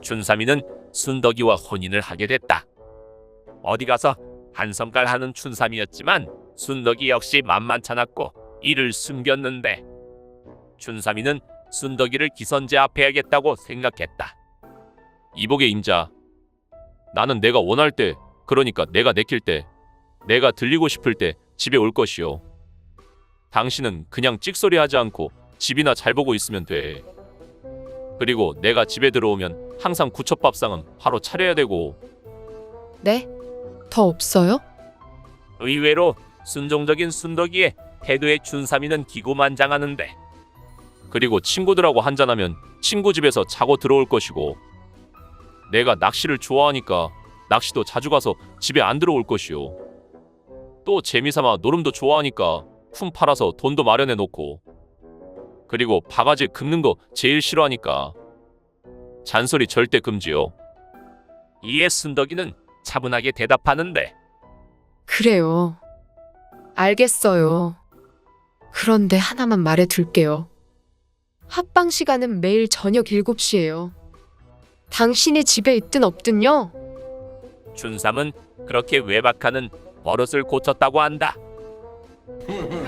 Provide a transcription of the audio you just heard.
춘삼이는 순덕이와 혼인을 하게 됐다. 어디 가서 한성깔 하는 춘삼이였지만 순덕이 역시 만만찮았고 이를 숨겼는데 춘삼이는 순덕이를 기선제 압해야겠다고 생각했다. 이복의 임자, 나는 내가 원할 때, 그러니까 내가 내킬 때, 내가 들리고 싶을 때 집에 올 것이요. 당신은 그냥 찍소리 하지 않고 집이나 잘 보고 있으면 돼. 그리고 내가 집에 들어오면 항상 구첩밥상은 바로 차려야 되고. 네? 더 없어요? 의외로 순종적인 순덕이의 태도에 춘삼이는 기고만장하는데. 그리고 친구들하고 한잔하면 친구 집에서 자고 들어올 것이고. 내가 낚시를 좋아하니까 낚시도 자주 가서 집에 안 들어올 것이요 또 재미삼아 노름도 좋아하니까 품 팔아서 돈도 마련해 놓고. 그리고 바가지 긁는 거 제일 싫어하니까 잔소리 절대 금지요 이에 순덕이는 차분하게 대답하는데 그래요. 알겠어요. 그런데 하나만 말해 둘게요. 합방 시간은 매일 저녁 7시예요. 당신이 집에 있든 없든요. 춘삼은 그렇게 외박하는 버릇을 고쳤다고 한다.